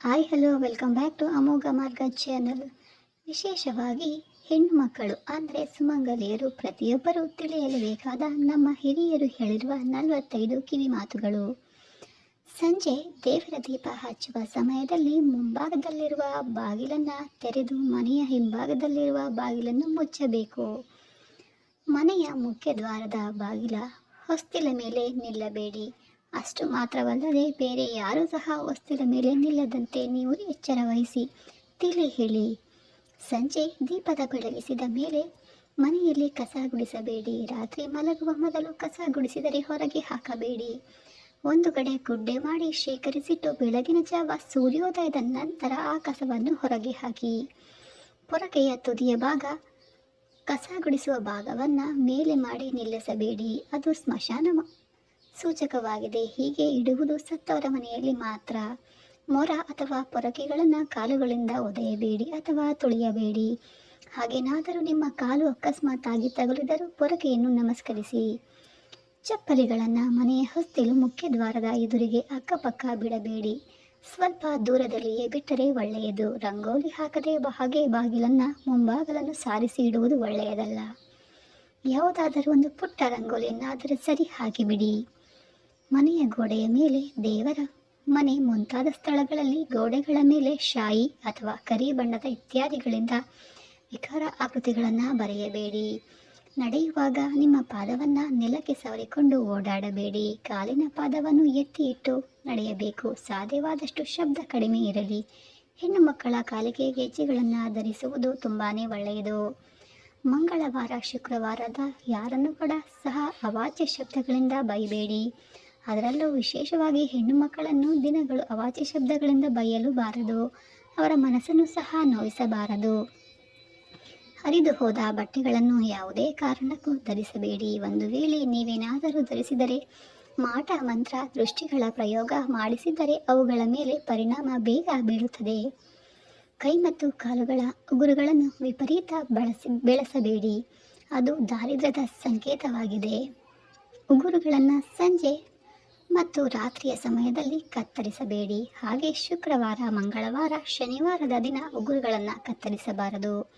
Hi hello welcome back to Amogha Marga channel ವಿಶೇಷವಾಗಿ ಹೆಣ್ಣು ಮಕ್ಕಳು ಅಂದರೆ ಸುಮಂಗಲಿಯರು, ಪ್ರತಿಯೊಬ್ಬರೂ ತಿಳಿಯಲೇಬೇಕಾದ ನಮ್ಮ ಹಿರಿಯರು ಹೇಳಿರುವ ನಲವತ್ತೈದು ಕಿವಿ ಮಾತುಗಳು. ಸಂಜೆ ದೇವರ ದೀಪ ಹಚ್ಚುವ ಸಮಯದಲ್ಲಿ ಮುಂಭಾಗದಲ್ಲಿರುವ ಬಾಗಿಲನ್ನು ತೆರೆದು ಮನೆಯ ಹಿಂಭಾಗದಲ್ಲಿರುವ ಬಾಗಿಲನ್ನು ಮುಚ್ಚಬೇಕು. ಮನೆಯ ಮುಖ್ಯ ದ್ವಾರದ ಬಾಗಿಲ, ಹೊಸ್ತಿಲ ಮೇಲೆ ನಿಲ್ಲಬೇಡಿ. ಅಷ್ಟು ಮಾತ್ರವಲ್ಲದೆ ಬೇರೆ ಯಾರೂ ಸಹ ವಸ್ತುವಿನ ಮೇಲೆ ನಿಲ್ಲದಂತೆ ನೀವು ಎಚ್ಚರ ವಹಿಸಿ, ತಿಳಿ ಹೇಳಿ. ಸಂಜೆ ದೀಪದ ಬೆಳಗಿಸಿದ ಮೇಲೆ ಮನೆಯಲ್ಲಿ ಕಸ ಗುಡಿಸಬೇಡಿ. ರಾತ್ರಿ ಮಲಗುವ ಮೊದಲು ಕಸ ಗುಡಿಸಿದರೆ ಹೊರಗೆ ಹಾಕಬೇಡಿ. ಒಂದು ಕಡೆ ಗುಡ್ಡೆ ಮಾಡಿ ಶೇಖರಿಸಿಟ್ಟು ಬೆಳಗಿನ ಜಾವ ಸೂರ್ಯೋದಯದ ನಂತರ ಆ ಕಸವನ್ನು ಹೊರಗೆ ಹಾಕಿ. ಪೊರಕೆಯ ತುದಿಯ ಭಾಗ, ಕಸ ಗುಡಿಸುವ ಭಾಗವನ್ನು ಮೇಲೆ ಮಾಡಿ ನಿಲ್ಲಿಸಬೇಡಿ. ಅದು ಸ್ಮಶಾನ ಸೂಚಕವಾಗಿದೆ. ಹೀಗೆ ಇಡುವುದು ಸತ್ತವರ ಮನೆಯಲ್ಲಿ ಮಾತ್ರ. ಮೊರ ಅಥವಾ ಪೊರಕೆಗಳನ್ನು ಕಾಲುಗಳಿಂದ ಒದೆಯಬೇಡಿ ಅಥವಾ ತುಳಿಯಬೇಡಿ. ಹಾಗೇನಾದರೂ ನಿಮ್ಮ ಕಾಲು ಅಕಸ್ಮಾತ್ತಾಗಿ ತಗುಲಿದರೂ ಪೊರಕೆಯನ್ನು ನಮಸ್ಕರಿಸಿ. ಚಪ್ಪಲಿಗಳನ್ನು ಮನೆಯ ಹೊಸ್ತಿಲು ಮುಖ್ಯ ದ್ವಾರದ ಎದುರಿಗೆ ಅಕ್ಕಪಕ್ಕ ಬಿಡಬೇಡಿ. ಸ್ವಲ್ಪ ದೂರದಲ್ಲಿಯೇ ಬಿಟ್ಟರೆ ಒಳ್ಳೆಯದು. ರಂಗೋಲಿ ಹಾಕದೆ ಹಾಗೆ ಬಾಗಿಲನ್ನು ಮುಂಭಾಗಲನ್ನು ಸಾರಿಸಿ ಇಡುವುದು ಒಳ್ಳೆಯದಲ್ಲ. ಯಾವುದಾದರೂ ಒಂದು ಪುಟ್ಟ ರಂಗೋಲಿಯನ್ನಾದರೂ ಸರಿ ಹಾಕಿಬಿಡಿ. ಮನೆಯ ಗೋಡೆಯ ಮೇಲೆ ದೇವರ ಮನೆ, ಮುಂತಾದ ಸ್ಥಳಗಳಲ್ಲಿ ಗೋಡೆಗಳ ಮೇಲೆ ಶಾಯಿ ಅಥವಾ ಕರಿ ಬಣ್ಣದ ಇತ್ಯಾದಿಗಳಿಂದ ವಿಕಾರ ಆಕೃತಿಗಳನ್ನು ಬರೆಯಬೇಡಿ. ನಡೆಯುವಾಗ ನಿಮ್ಮ ಪಾದವನ್ನು ನೆಲಕ್ಕೆ ಸವರಿಕೊಂಡು ಓಡಾಡಬೇಡಿ. ಕಾಲಿನ ಪಾದವನ್ನು ಎತ್ತಿ ಇಟ್ಟು ನಡೆಯಬೇಕು. ಸಾಧ್ಯವಾದಷ್ಟು ಶಬ್ದ ಕಡಿಮೆ ಇರಲಿ. ಹೆಣ್ಣು ಮಕ್ಕಳ ಕಾಲಿಗೆ ಗೆಜ್ಜೆಗಳನ್ನು ಧರಿಸುವುದು ತುಂಬಾ ಒಳ್ಳೆಯದು. ಮಂಗಳವಾರ, ಶುಕ್ರವಾರದ ಯಾರನ್ನು ಕೂಡ ಸಹ ಅವಾಚ್ಯ ಶಬ್ದಗಳಿಂದ ಬೈಬೇಡಿ. ಅದರಲ್ಲೂ ವಿಶೇಷವಾಗಿ ಹೆಣ್ಣು ಮಕ್ಕಳನ್ನು ದಿನಗಳು ಅವಾಚ್ಯ ಶಬ್ದಗಳಿಂದ ಬೈಯಲು ಬಾರದು. ಅವರ ಮನಸ್ಸನ್ನು ಸಹ ನೋಯಿಸಬಾರದು. ಹರಿದು ಹೋದ ಬಟ್ಟೆಗಳನ್ನು ಯಾವುದೇ ಕಾರಣಕ್ಕೂ ಧರಿಸಬೇಡಿ. ಒಂದು ವೇಳೆ ನೀವೇನಾದರೂ ಧರಿಸಿದರೆ, ಮಾಟ, ಮಂತ್ರ, ದೃಷ್ಟಿಗಳ ಪ್ರಯೋಗ ಮಾಡಿಸಿದರೆ ಅವುಗಳ ಮೇಲೆ ಪರಿಣಾಮ ಬೇಗ ಬೀಳುತ್ತದೆ ಕೈ ಮತ್ತು ಕಾಲುಗಳ ಉಗುರುಗಳನ್ನು ವಿಪರೀತ ಬಳಸಿ, ಬೆಳೆಸಬೇಡಿ. ಅದು ದಾರಿದ್ರ್ಯದ ಸಂಕೇತವಾಗಿದೆ. ಉಗುರುಗಳನ್ನು ಸಂಜೆ ಮತ್ತು ರಾತ್ರಿಯ ಸಮಯದಲ್ಲಿ ಕತ್ತರಿಸಬೇಡಿ. ಹಾಗೆ ಶುಕ್ರವಾರ, ಮಂಗಳವಾರ, ಶನಿವಾರದ ದಿನ ಉಗುರುಗಳನ್ನು ಕತ್ತರಿಸಬಾರದು.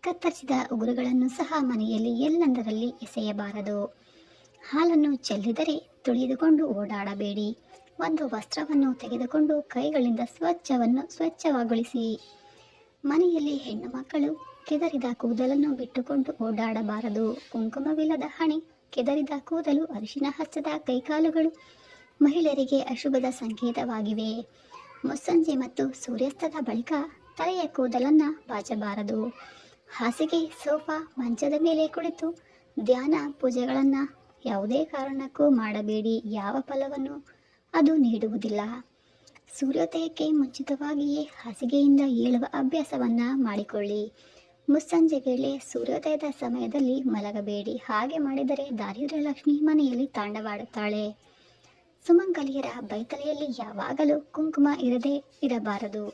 ಕತ್ತರಿಸಿದ ಉಗುರುಗಳನ್ನು ಸಹ ಮನೆಯಲ್ಲಿ ಎಲ್ಲೆಂದರಲ್ಲಿ ಎಸೆಯಬಾರದು. ಹಾಲನ್ನು ಚೆಲ್ಲಿದರೆ ತುಳಿದುಕೊಂಡು ಓಡಾಡಬೇಡಿ. ಒಂದು ವಸ್ತ್ರವನ್ನು ತೆಗೆದುಕೊಂಡು ಕೈಗಳಿಂದ ಸ್ವಚ್ಛವನ್ನು ಸ್ವಚ್ಛವಾಗೊಳಿಸಿ. ಮನೆಯಲ್ಲಿ ಹೆಣ್ಣು ಮಕ್ಕಳು ಕೆದರಿದ ಕೂದಲನ್ನು ಬಿಟ್ಟುಕೊಂಡು ಓಡಾಡಬಾರದು. ಕುಂಕುಮವಿಲ್ಲದ ಹಣೆ ಕೆದರಿದ ಕೂದಲು ಅರಿಶಿನ ಹಚ್ಚದ ಕೈಕಾಲುಗಳು ಮಹಿಳೆಯರಿಗೆ ಅಶುಭದ ಸಂಕೇತವಾಗಿವೆ. ಮುಸ್ಸಂಜೆ ಮತ್ತು ಸೂರ್ಯಾಸ್ತದ ಬಳಿಕ ತಲೆಯ ಕೂದಲನ್ನು ಬಾಚಬಾರದು. ಹಾಸಿಗೆ, ಸೋಫಾ, ಮಂಚದ ಮೇಲೆ ಕುಳಿತು ಧ್ಯಾನ, ಪೂಜೆಗಳನ್ನು ಯಾವುದೇ ಕಾರಣಕ್ಕೂ ಮಾಡಬೇಡಿ. ಯಾವ ಫಲವನ್ನು ಅದು ನೀಡುವುದಿಲ್ಲ. ಸೂರ್ಯೋದಯಕ್ಕೆ ಮುಂಚಿತವಾಗಿಯೇ ಹಾಸಿಗೆಯಿಂದ ಏಳುವ ಅಭ್ಯಾಸವನ್ನು ಮಾಡಿಕೊಳ್ಳಿ. ಮುಸ್ಸಂಜೆ ವೇಳೆ ಸೂರ್ಯೋದಯದ ಸಮಯದಲ್ಲಿ ಮಲಗಬೇಡಿ. ಹಾಗೆ ಮಾಡಿದರೆ ದಾರಿದ್ರ್ಯ ಲಕ್ಷ್ಮಿ ಮನೆಯಲ್ಲಿ ತಾಂಡವಾಡುತ್ತಾಳೆ. ಸುಮಂಗಲಿಯರ ಬೈತಲೆಯಲ್ಲಿ ಯಾವಾಗಲೂ ಕುಂಕುಮ ಇರದೇ ಇರಬಾರದು.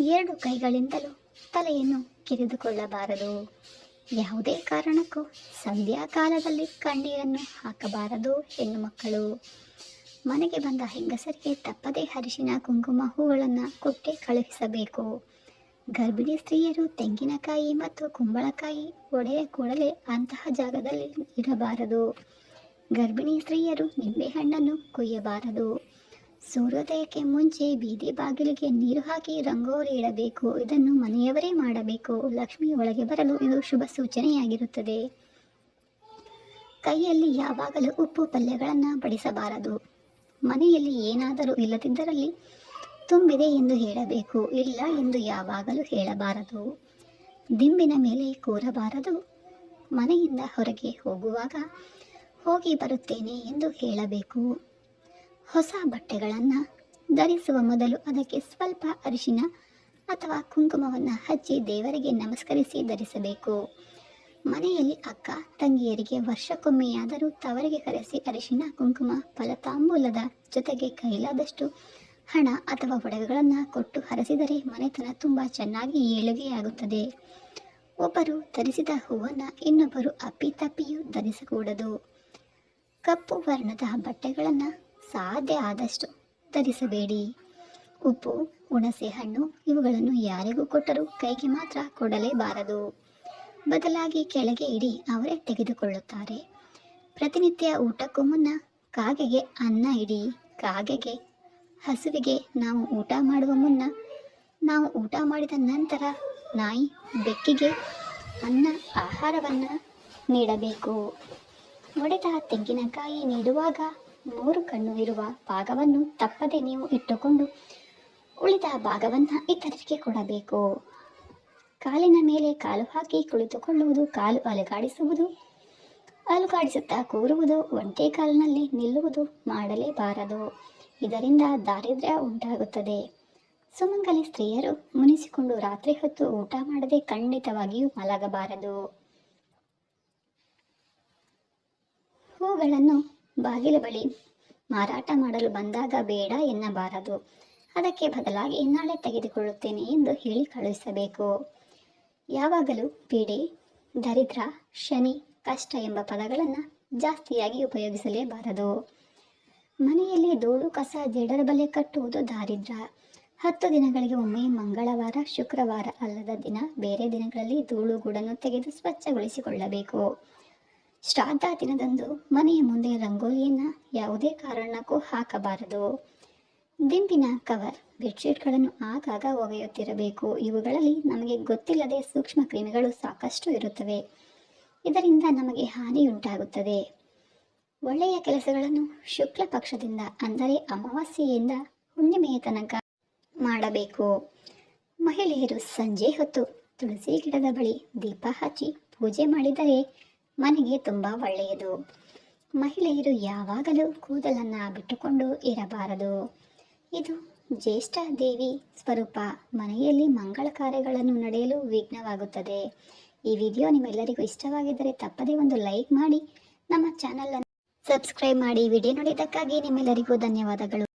ಎರಡು ಕೈಗಳಿಂದಲೂ ತಲೆಯನ್ನು ಕಿರಿದುಕೊಳ್ಳಬಾರದು. ಯಾವುದೇ ಕಾರಣಕ್ಕೂ ಸಂಧ್ಯಾಕಾಲದಲ್ಲಿ ಕಣ್ಣೀರನ್ನು ಹಾಕಬಾರದು ಹೆಣ್ಣು ಮಕ್ಕಳು. ಮನೆಗೆ ಬಂದ ಹೆಂಗಸರಿಗೆ ತಪ್ಪದೇ ಅರಿಶಿನ, ಕುಂಕುಮ ಹೂಗಳನ್ನು ಕೊಟ್ಟೆ ಕಳುಹಿಸಬೇಕು. ಗರ್ಭಿಣಿ ಸ್ತ್ರೀಯರು ತೆಂಗಿನಕಾಯಿ ಮತ್ತು ಕುಂಬಳಕಾಯಿ ಒಡೆಯ ಕೂಡಲೇ ಅಂತಹ ಜಾಗದಲ್ಲಿ ಇರಬಾರದು. ಗರ್ಭಿಣಿ ಸ್ತ್ರೀಯರು ನಿಂಬೆಹಣ್ಣನ್ನು ಕೊಯ್ಯಬಾರದು. ಸೂರ್ಯೋದಯಕ್ಕೆ ಮುಂಚೆ ಬೀದಿ ಬಾಗಿಲಿಗೆ ನೀರು ಹಾಕಿ ರಂಗೋಲಿ ಇಡಬೇಕು. ಇದನ್ನು ಮನೆಯವರೇ ಮಾಡಬೇಕು. ಲಕ್ಷ್ಮಿ ಒಳಗೆ ಬರಲು ಇದು ಶುಭ ಸೂಚನೆಯಾಗಿರುತ್ತದೆ. ಕೈಯಲ್ಲಿ ಯಾವಾಗಲೂ ಉಪ್ಪು ಪಲ್ಯಗಳನ್ನು ಬಡಿಸಬಾರದು. ಮನೆಯಲ್ಲಿ ಏನಾದರೂ ಇಲ್ಲದಿದ್ದರಲ್ಲಿ ತುಂಬಿದೆ ಎಂದು ಹೇಳಬೇಕು, ಇಲ್ಲ ಎಂದು ಯಾವಾಗಲೂ ಹೇಳಬಾರದು. ದಿಂಬಿನ ಮೇಲೆ ಕೂರಬಾರದು. ಮನೆಯಿಂದ ಹೊರಗೆ ಹೋಗುವಾಗ ಹೋಗಿ ಬರುತ್ತೇನೆ ಎಂದು ಹೇಳಬೇಕು. ಹೊಸ ಬಟ್ಟೆಗಳನ್ನು ಧರಿಸುವ ಮೊದಲು ಅದಕ್ಕೆ ಸ್ವಲ್ಪ ಅರಿಶಿನ ಅಥವಾ ಕುಂಕುಮವನ್ನು ಹಚ್ಚಿ ದೇವರಿಗೆ ನಮಸ್ಕರಿಸಿ ಧರಿಸಬೇಕು. ಮನೆಯಲ್ಲಿ ಅಕ್ಕ ತಂಗಿಯರಿಗೆ ವರ್ಷಕ್ಕೊಮ್ಮೆಯಾದರೂ ತವರಿಗೆ ಕರೆಸಿ ಅರಿಶಿನ, ಕುಂಕುಮ, ಫಲತಾಂಬೂಲದ ಜೊತೆಗೆ ಕೈಲಾದಷ್ಟು ಹಣ ಅಥವಾ ಒಡವೆಗಳನ್ನು ಕೊಟ್ಟು ಹರಸಿದರೆ ಮನೆತನ ತುಂಬ ಚೆನ್ನಾಗಿ ಏಳುಗೆಯಾಗುತ್ತದೆ ಒಬ್ಬರು ಧರಿಸಿದ ಹೂವನ್ನು ಇನ್ನೊಬ್ಬರು ಅಪ್ಪಿತಪ್ಪಿಯೂ ಧರಿಸಕೂಡದು. ಕಪ್ಪು ವರ್ಣದ ಬಟ್ಟೆಗಳನ್ನು ಸಾಧ್ಯ ಆದಷ್ಟು ಧರಿಸಬೇಡಿ. ಉಪ್ಪು, ಹುಣಸೆ ಹಣ್ಣು ಇವುಗಳನ್ನು ಯಾರಿಗೂ ಕೊಟ್ಟರೂ ಕೈಗೆ ಮಾತ್ರ ಕೊಡಲೇಬಾರದು. ಬದಲಾಗಿ ಕೆಳಗೆ ಇಡಿ ಅವರೇ ತೆಗೆದುಕೊಳ್ಳುತ್ತಾರೆ. ಪ್ರತಿನಿತ್ಯ ಊಟಕ್ಕೂ ಮುನ್ನ ಕಾಗೆಗೆ ಅನ್ನ ಇಡಿ. ಕಾಗೆಗೆ ಹಸುವಿಗೆ ನಾವು ಊಟ ಮಾಡುವ ಮುನ್ನ, ನಾವು ಊಟ ಮಾಡಿದ ನಂತರ ನಾಯಿ ಬೆಕ್ಕಿಗೆ ಅನ್ನ, ಆಹಾರವನ್ನು ನೀಡಬೇಕು. ಒಡೆದ ತೆಂಗಿನಕಾಯಿ ನೀಡುವಾಗ ಮೂರು ಕಣ್ಣು ಇರುವ ಭಾಗವನ್ನು ತಪ್ಪದೆ ನೀವು ಇಟ್ಟುಕೊಂಡು ಉಳಿದ ಭಾಗವನ್ನು ಇತರರಿಗೆ ಕೊಡಬೇಕು. ಕಾಲಿನ ಮೇಲೆ ಕಾಲು ಹಾಕಿ ಕುಳಿತುಕೊಳ್ಳುವುದು, ಕಾಲು ಅಲುಗಾಡಿಸುವುದು, ಅಲುಗಾಡಿಸುತ್ತಾ ಕೂರುವುದು, ಒಂಟೆ ಕಾಲಿನಲ್ಲಿ ನಿಲ್ಲುವುದು ಮಾಡಲೇಬಾರದು. ಇದರಿಂದ ದಾರಿದ್ರ್ಯ ಉಂಟಾಗುತ್ತದೆ. ಸುಮಂಗಲಿ ಸ್ತ್ರೀಯರು ಮುನಿಸಿಕೊಂಡು ರಾತ್ರಿ ಹೊತ್ತು ಊಟ ಮಾಡದೆ ಖಂಡಿತವಾಗಿಯೂ ಮಲಗಬಾರದು. ಹೂಗಳನ್ನು ಬಾಗಿಲ ಬಳಿ ಮಾರಾಟ ಮಾಡಲು ಬಂದಾಗ ಬೇಡ ಎನ್ನಬಾರದು. ಅದಕ್ಕೆ ಬದಲಾಗಿ ನಾಳೆ ತೆಗೆದುಕೊಳ್ಳುತ್ತೇನೆ ಎಂದು ಹೇಳಿ ಕಳುಹಿಸಬೇಕು. ಯಾವಾಗಲೂ ಪೀಡೆ, ದರಿದ್ರ, ಶನಿ, ಕಷ್ಟ ಎಂಬ ಪದಗಳನ್ನು ಜಾಸ್ತಿಯಾಗಿ ಉಪಯೋಗಿಸಲೇಬಾರದು. ಮನೆಯಲ್ಲಿ ಧೂಳು, ಕಸ ಜಡರ ಬಲೆ ಕಟ್ಟುವುದು ದಾರಿದ್ರ್ಯ ಹತ್ತು ದಿನಗಳಿಗೆ ಒಮ್ಮೆ ಮಂಗಳವಾರ, ಶುಕ್ರವಾರ ಅಲ್ಲದ ದಿನ ಬೇರೆ ದಿನಗಳಲ್ಲಿ ಧೂಳು ಗೂಡನ್ನು ತೆಗೆದು ಸ್ವಚ್ಛಗೊಳಿಸಿಕೊಳ್ಳಬೇಕು. ಶ್ರಾದ್ದ ದಿನದಂದು ಮನೆಯ ಮುಂದೆ ರಂಗೋಲಿಯನ್ನು ಯಾವುದೇ ಕಾರಣಕ್ಕೂ ಹಾಕಬಾರದು. ದಿಂಬಿನ ಕವರ್, ಬೆಡ್ಶೀಟ್ಗಳನ್ನು ಆಗಾಗ ಒಗೆಯುತ್ತಿರಬೇಕು. ಇವುಗಳಲ್ಲಿ ನಮಗೆ ಗೊತ್ತಿಲ್ಲದೆ ಸೂಕ್ಷ್ಮ ಕ್ರಿಮಿಗಳು ಸಾಕಷ್ಟು ಇರುತ್ತವೆ. ಇದರಿಂದ ನಮಗೆ ಹಾನಿಯುಂಟಾಗುತ್ತದೆ. ಒಳ್ಳೆಯ ಕೆಲಸಗಳನ್ನು ಶುಕ್ಲ ಪಕ್ಷದಿಂದ, ಅಂದರೆ ಅಮಾವಾಸ್ಯೆಯಿಂದ ಹುಣ್ಣಿಮೆಯ ತನಕ ಮಾಡಬೇಕು. ಮಹಿಳೆಯರು ಸಂಜೆ ಹೊತ್ತು ತುಳಸಿ ಗಿಡದ ಬಳಿ ದೀಪ ಹಚ್ಚಿ ಪೂಜೆ ಮಾಡಿದರೆ ಮನೆಗೆ ತುಂಬ ಒಳ್ಳೆಯದು. ಮಹಿಳೆಯರು ಯಾವಾಗಲೂ ಕೂದಲನ್ನು ಬಿಟ್ಟುಕೊಂಡು ಇರಬಾರದು. ಇದು ಜ್ಯೇಷ್ಠ ದೇವಿ ಸ್ವರೂಪ ಮನೆಯಲ್ಲಿ ಮಂಗಳ ಕಾರ್ಯಗಳನ್ನು ನಡೆಯಲು ವಿಘ್ನವಾಗುತ್ತದೆ. ಈ ವಿಡಿಯೋ ನಿಮ್ಮೆಲ್ಲರಿಗೂ ಇಷ್ಟವಾಗಿದ್ದರೆ ತಪ್ಪದೇ ಒಂದು ಲೈಕ್ ಮಾಡಿ, ನಮ್ಮ ಚಾನಲನ್ನು ಸಬ್ಸ್ಕ್ರೈಬ್ ಮಾಡಿ ವಿಡಿಯೋ ನೋಡಿದ್ದಕ್ಕಾಗಿ ನಿಮ್ಮೆಲ್ಲರಿಗೂ ಧನ್ಯವಾದಗಳು.